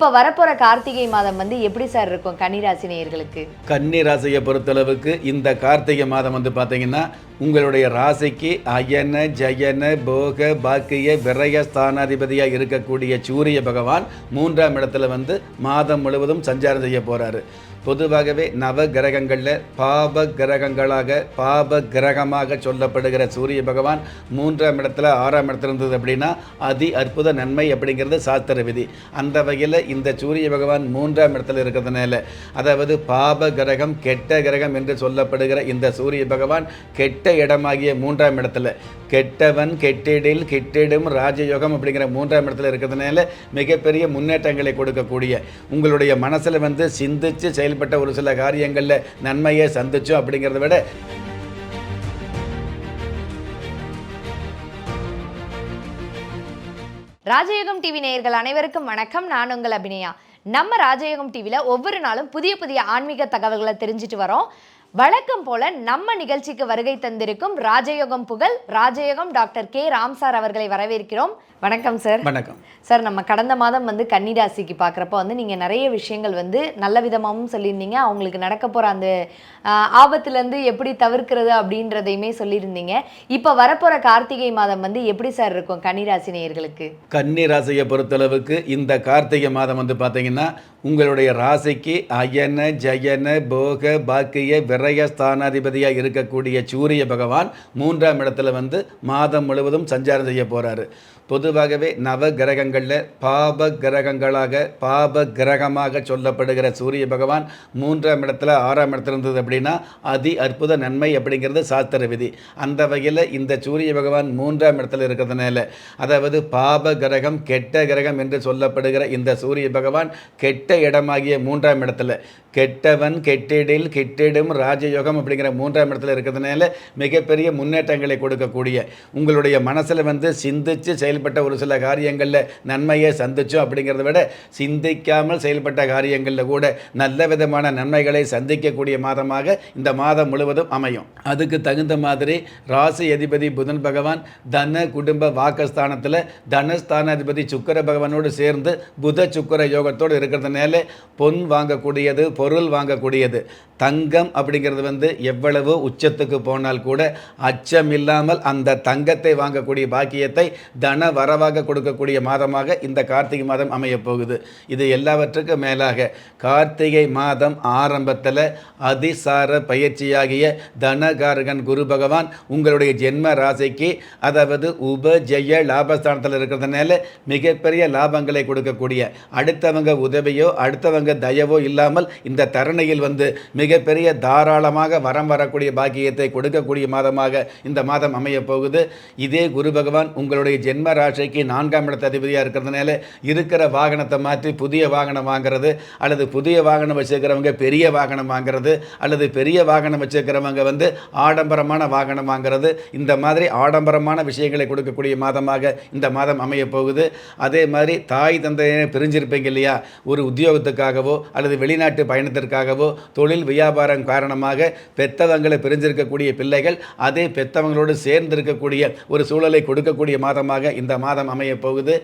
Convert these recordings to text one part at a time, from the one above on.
இப்போ வரப்போற கார்த்திகை மாதம் வந்து எப்படி சார் இருக்கும் கன்னிராசி நேயர்களுக்கு? கன்னிராசியை பொறுத்தளவுக்கு இந்த கார்த்திகை மாதம் வந்து பார்த்தீங்கன்னா உங்களுடைய ராசிக்கு அயன ஜயன போக பாக்கிய விரய ஸ்தானாதிபதியாக இருக்கக்கூடிய சூரிய பகவான் மூன்றாம் இடத்துல வந்து மாதம் முழுவதும் சஞ்சாரம் செய்ய போகிறாரு பொதுவாகவே நவ கிரகங்களில் பாப கிரகங்களாக பாப கிரகமாக சொல்லப்படுகிற சூரிய பகவான் மூன்றாம் இடத்துல ஆறாம் இடத்துல இருந்தது அப்படின்னா அதி அற்புத நன்மை அப்படிங்கிறது சாஸ்திர விதி. அந்த வகையில் இந்த சூரிய பகவான் மூன்றாம் இடத்துல இருக்கிறதுனால அதாவது பாப கிரகம் கெட்ட கிரகம் என்று சொல்லப்படுகிற இந்த சூரிய பகவான் கெட்ட இடமாகிய மூன்றாம் இடத்துல கெட்டவன் கெட்டிடில் கெட்டிடும் ராஜயோகம் அப்படிங்கிற மூன்றாம் இடத்துல இருக்கிறதுனால மிகப்பெரிய முன்னேற்றங்களை கொடுக்கக்கூடிய உங்களுடைய மனசில் வந்து சிந்திச்சு செயல்பட்ட ஒரு சில காரியங்களில் நன்மையை சந்திச்சோம் அப்படிங்கிறத விட ராஜயோகம் டிவி நேயர்கள் அனைவருக்கும் வணக்கம். நான் உங்கள் அபிநயா. நம்ம ராஜயோகம் டிவியில் ஒவ்வொரு நாளும் புதிய புதிய ஆன்மீக தகவல்களை தெரிஞ்சுட்டு வரோம். வழக்கம் போல நம்ம நிகழ்ச்சிக்கு வருகை தந்திருக்கும் ராஜயோகம் புகழ் ராஜயோகம் டாக்டர் கே. ராம் சார் அவர்களை வரவேற்கிறோம். வணக்கம் சார் வணக்கம். சார் நம்ம கடந்த மாதம் வந்து கன்னிராசிக்கு பார்க்குறப்ப வந்து நீங்கள் நிறைய விஷயங்கள் வந்து நல்ல விதமாகவும் சொல்லியிருந்தீங்க. அவங்களுக்கு நடக்க போகிற அந்த ஆபத்துலேருந்து எப்படி தவிர்க்கிறது அப்படின்றதையுமே சொல்லியிருந்தீங்க. இப்போ வரப்போகிற கார்த்திகை மாதம் வந்து எப்படி சார் இருக்கும் கன்னிராசி நேயர்களுக்கு? கன்னி ராசியை பொறுத்தளவுக்கு இந்த கார்த்திகை மாதம் வந்து பார்த்தீங்கன்னா உங்களுடைய ராசிக்கு அயன ஜயன போக பாக்கிய விரய ஸ்தானாதிபதியாக இருக்கக்கூடிய சூரிய பகவான் மூன்றாம் இடத்துல வந்து மாதம் முழுவதும் சஞ்சாரம் செய்ய போகிறாரு பொதுவாகவே நவ கிரகங்களில் பாப கிரகங்களாக பாப கிரகமாக சொல்லப்படுகிற சூரிய பகவான் மூன்றாம் இடத்துல ஆறாம் இடத்துல இருந்தது அப்படின்னா அதி அற்புத நன்மை அப்படிங்கிறது சாஸ்திர விதி. அந்த வகையில் இந்த சூரிய பகவான் மூன்றாம் இடத்துல இருக்கிறதுனால அதாவது பாப கிரகம் கெட்ட கிரகம் என்று சொல்லப்படுகிற இந்த சூரிய பகவான் கெட்ட இடமாகிய மூன்றாம் இடத்துல கெட்டவன் கெட்டிடில் கெட்டிடும் ராஜயோகம் அப்படிங்கிற மூன்றாம் இடத்துல இருக்கிறதுனால மிகப்பெரிய முன்னேற்றங்களை கொடுக்கக்கூடிய உங்களுடைய மனசில் வந்து சிந்தித்து செயல்பட்ட ஒரு சில காரியங்களில் நன்மையை சந்திச்சோம் அப்படிங்கிறத விட சிந்திக்காமல் செயல்பட்ட காரியங்களில் கூட நல்ல விதமான நன்மைகளை சந்திக்கக்கூடிய மாதமாக இந்த மாதம் முழுவதும் அமையும். அதுக்கு தகுந்த மாதிரி ராசி அதிபதி புதன் பகவான் தன குடும்ப வாக்கஸ்தானத்தில் தனஸ்தானாதிபதி சுக்கிர பகவானோடு சேர்ந்து புத சுக்கிர யோகத்தோடு இருக்கிறதுனால பொன் வாங்கக்கூடியது பொருள் வாங்கக்கூடியது. தங்கம் அப்படிங்கிறது வந்து எவ்வளவு உச்சத்துக்கு போனால் கூட அச்சம் இல்லாமல் அந்த தங்கத்தை வாங்கக்கூடிய பாக்கியத்தை தன வரவாக கொடுக்கக்கூடிய மாதமாக இந்த கார்த்திகை மாதம் அமையப் போகுது. இது எல்லாவற்றுக்கும் மேலாக கார்த்திகை மாதம் ஆரம்பத்தில் அதிசார பயிற்சியாகிய தனகாரகன் குரு பகவான் உங்களுடைய ஜென்ம ராசிக்கு அதாவது உபஜெய லாபஸ்தானத்தில் இருக்கிறதுனால மிகப்பெரிய லாபங்களை கொடுக்கக்கூடிய அடுத்தவங்க உதவியோ அடுத்தவங்க தயவோ இல்லாமல் இந்த தருணையில் வந்து மிகப்பெரிய தாராளமாக வரம் வரக்கூடிய பாக்கியத்தை கொடுக்கக்கூடிய மாதமாக இந்த மாதம் அமையப் போகுது. இதே குரு பகவான் உங்களுடைய ஜென்ம ராசிக்கு நான்காம் இடத்த அதிபதியாக இருக்கிறதுனால இருக்கிற வாகனத்தை மாற்றி புதிய வாகனம் வாங்குறது அல்லது புதிய வாகனம் வச்சுருக்கிறவங்க பெரிய வாகனம் வாங்குறது அல்லது பெரிய வாகனம் வச்சுருக்கிறவங்க வந்து ஆடம்பரமான வாகனம் வாங்குறது. இந்த மாதிரி ஆடம்பரமான விஷயங்களை கொடுக்கக்கூடிய மாதமாக இந்த மாதம் அமையப் போகுது. அதே மாதிரி தாய் தந்தையை பிரிஞ்சிருப்பீங்க இல்லையா? ஒரு உத்தியோகத்துக்காகவோ அல்லது வெளிநாட்டு பயணம் பயணத்திற்காகவோ தொழில் வியாபாரம் காரணமாக பெத்தவங்களை பிரிஞ்சிருக்கக்கூடிய பிள்ளைகள் அதே பெத்தவங்களோடு சேர்ந்து இருக்கக்கூடிய ஒரு சூழலை கொடுக்கக்கூடிய மாதமாக இந்த மாதம் அமையப் போகுது.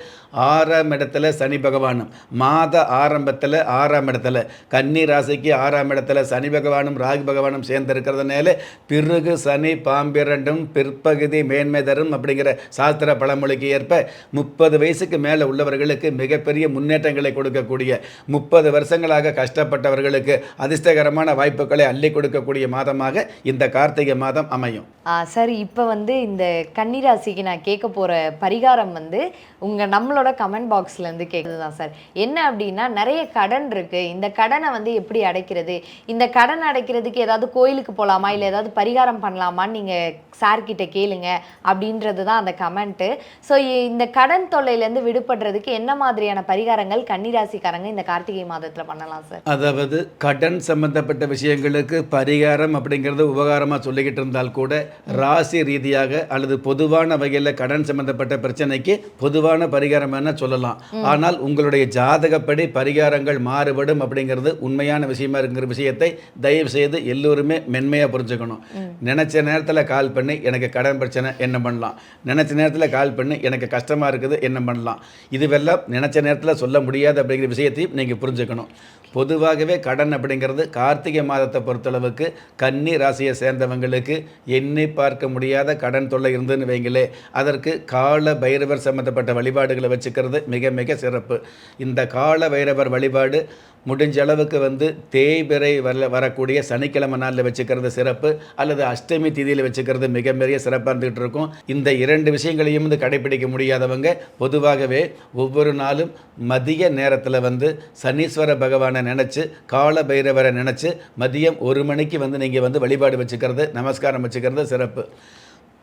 ஆறாம் இடத்துல சனி பகவானும் மாத ஆரம்பத்தில் ஆறாம் இடத்துல கன்னி ராசிக்கு ஆறாம் இடத்துல சனி பகவானும் ராகு பகவானும் சேர்ந்து இருக்கிறதுனால பிறகு சனி பாம்பிரண்டும் பிற்பகுதி மேன்மை தரும் அப்படிங்கிற சாஸ்திர பழமொழிக்கு ஏற்ப முப்பது வயசுக்கு மேலே உள்ளவர்களுக்கு மிகப்பெரிய முன்னேற்றங்களை கொடுக்கக்கூடிய முப்பது வருஷங்களாக கஷ்டப்பட்டவர்கள் கஷ்டப்பட்டவர்களுக்கு அதிர்ஷ்டகரமான வாய்ப்புகளை அள்ளி கொடுக்கக்கூடிய மாதமாக இந்த கார்த்திகை மாதம் அமையும். ஆ, சார் இப்போ வந்து இந்த கன்னிராசிக்கு நான் கேட்க போகிற பரிகாரம் வந்து உங்கள் நம்மளோட கமெண்ட் பாக்ஸ்லேருந்து கேட்குறது தான் சார். என்ன அப்படின்னா நிறைய கடன் இருக்குது இந்த கடனை வந்து எப்படி அடைக்கிறது? இந்த கடன் அடைக்கிறதுக்கு ஏதாவது கோயிலுக்கு போகலாமா இல்லை ஏதாவது பரிகாரம் பண்ணலாமான்னு நீங்கள் சார்கிட்ட கேளுங்க அப்படின்றது தான் அந்த கமெண்ட்டு ஸோ இந்த கடன் தொல்லையிலேருந்து விடுபடுறதுக்கு என்ன மாதிரியான பரிகாரங்கள் கன்னிராசிக்காரங்க இந்த கார்த்திகை மாதத்தில் பண்ணலாம் சார்? அதாவது அதாவது கடன் சம்பந்தப்பட்ட விஷயங்களுக்கு பரிகாரம் அப்படிங்கிறது உபகாரமாக சொல்லிக்கிட்டு இருந்தால் கூட ராசி ரீதியாக அல்லது பொதுவான வகையில் கடன் சம்பந்தப்பட்ட பிரச்சனைக்கு பொதுவான பரிகாரம் என்ன சொல்லலாம். ஆனால் உங்களுடைய ஜாதகப்படி பரிகாரங்கள் மாறுபடும் அப்படிங்கிறது உண்மையான விஷயமா இருக்கிற விஷயத்தை தயவு செய்து எல்லோருமே மென்மையாக புரிஞ்சுக்கணும். நினச்ச நேரத்தில் கால் பண்ணி எனக்கு கடன் பிரச்சனை என்ன பண்ணலாம்? நினச்ச நேரத்தில் கால் பண்ணி எனக்கு கஷ்டமாக இருக்குது என்ன பண்ணலாம்? இதுவெல்லாம் நினச்ச நேரத்தில் சொல்ல முடியாது அப்படிங்கிற விஷயத்தையும் நீங்கள் புரிஞ்சுக்கணும். பொதுவாகவே கடன் அப்படிங்கிறது கார்த்திகை மாதத்தை பொறுத்தளவுக்கு கன்னி ராசியை சேர்ந்தவங்களுக்கு எண்ணி பார்க்க முடியாத கடன் தொல்லை இருந்துன்னு வைங்களே அதற்கு கால பைரவர் சம்மந்தப்பட்ட வழிபாடுகளை வச்சுக்கிறது மிக மிக சிறப்பு. இந்த கால பைரவர் வழிபாடு முடிஞ்ச அளவுக்கு வந்து தேய்பிறை வர வரக்கூடிய சனிக்கிழமை நாளில் வச்சுக்கிறது சிறப்பு அல்லது அஷ்டமி திதியில் வச்சுக்கிறது மிக பெரிய சிறப்பாக இருந்துகிட்டு இருக்கும். இந்த இரண்டு விஷயங்களையும் வந்து கடைபிடிக்க முடியாதவங்க பொதுவாகவே ஒவ்வொரு நாளும் மதிய நேரத்தில் வந்து சனீஸ்வர பகவானை நினச்சி கால பைரவரை நினச்சி மதியம் ஒரு மணிக்கு வந்து நீங்கள் வந்து வழிபாடு வச்சுக்கிறது நமஸ்காரம் வச்சுக்கிறது சிறப்பு.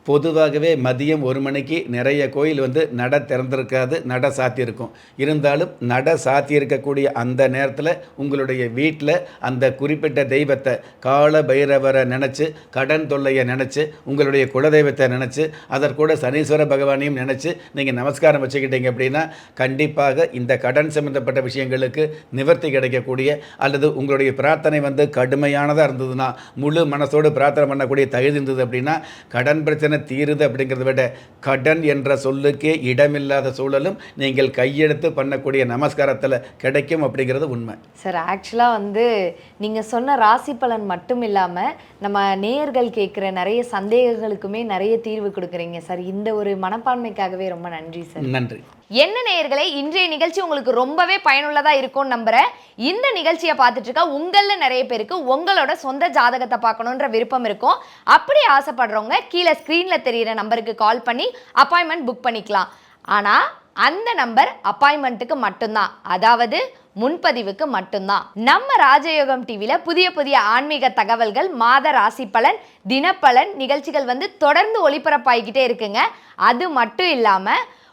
பொதுவாகவே மதியம் ஒரு மணிக்கு நிறைய கோயில் வந்து நட திறந்திருக்காது நட சாத்தியிருக்கும். இருந்தாலும் நட சாத்தியிருக்கக்கூடிய அந்த நேரத்தில் உங்களுடைய வீட்டில் அந்த குறிப்பிட்ட தெய்வத்தை கால பைரவரை நினச்சி கடன் தொல்லையை நினச்சி உங்களுடைய குலதெய்வத்தை நினச்சி அதற்கூட சனீஸ்வர பகவானையும் நினச்சி நீங்கள் நமஸ்காரம் வச்சுக்கிட்டீங்க அப்படின்னா கண்டிப்பாக இந்த கடன் சம்பந்தப்பட்ட விஷயங்களுக்கு நிவர்த்தி கிடைக்கக்கூடிய அல்லது உங்களுடைய பிரார்த்தனை வந்து கடுமையானதாக இருந்ததுன்னா முழு மனசோடு பிரார்த்தனை பண்ணக்கூடிய தகுதி இருந்தது அப்படின்னா கடன் பிரச்சனை தீருது அப்படிங்கிறத விட கடன் என்ற சொல்லுக்கே இடமில்லாத சூழலும் நீங்கள் கையெடுத்து பண்ணக்கூடிய நமஸ்காரத்தில் கிடைக்கும் அப்படிங்கிறது உண்மை. சார் ஆக்சுவலாக வந்து நீங்கள் சொன்ன ராசி பலன் மட்டும் இல்லாமல் நம்ம நேயர்கள் கேட்குற நிறைய சந்தேகங்களுக்குமே நிறைய தீர்வு கொடுக்குறீங்க. சார் இந்த ஒரு மனப்பான்மைக்காகவே ரொம்ப நன்றி சார். நன்றி. என்ன நேயர்களே இன்றைய நிகழ்ச்சி உங்களுக்கு ரொம்பவே பயனுள்ளதாக இருக்கும்னு நம்புகிறேன் இந்த நிகழ்ச்சியை பார்த்துட்டு இருக்க உங்களில் நிறைய பேருக்கு உங்களோட சொந்த ஜாதகத்தை பார்க்கணுன்ற விருப்பம் இருக்கும். அப்படி ஆசைப்படுறவங்க கீழே ஸ்க்ரீனில் தெரிகிற நம்பருக்கு கால் பண்ணி அப்பாயின்மெண்ட் புக் பண்ணிக்கலாம். ஆனால் அந்த நம்பர் அப்பாயின்மெண்ட்டுக்கு மட்டும்தான். அதாவது முன்பதிவுக்கு மட்டும்தான். நம்ம ராஜயோகம் டிவியில் புதிய புதிய ஆன்மீக தகவல்கள் மாத ராசி பலன் தினப்பலன் நிகழ்ச்சிகள் வந்து தொடர்ந்து ஒளிபரப்பாகிக்கிட்டே இருக்குங்க. அது மட்டும் இல்லாமல்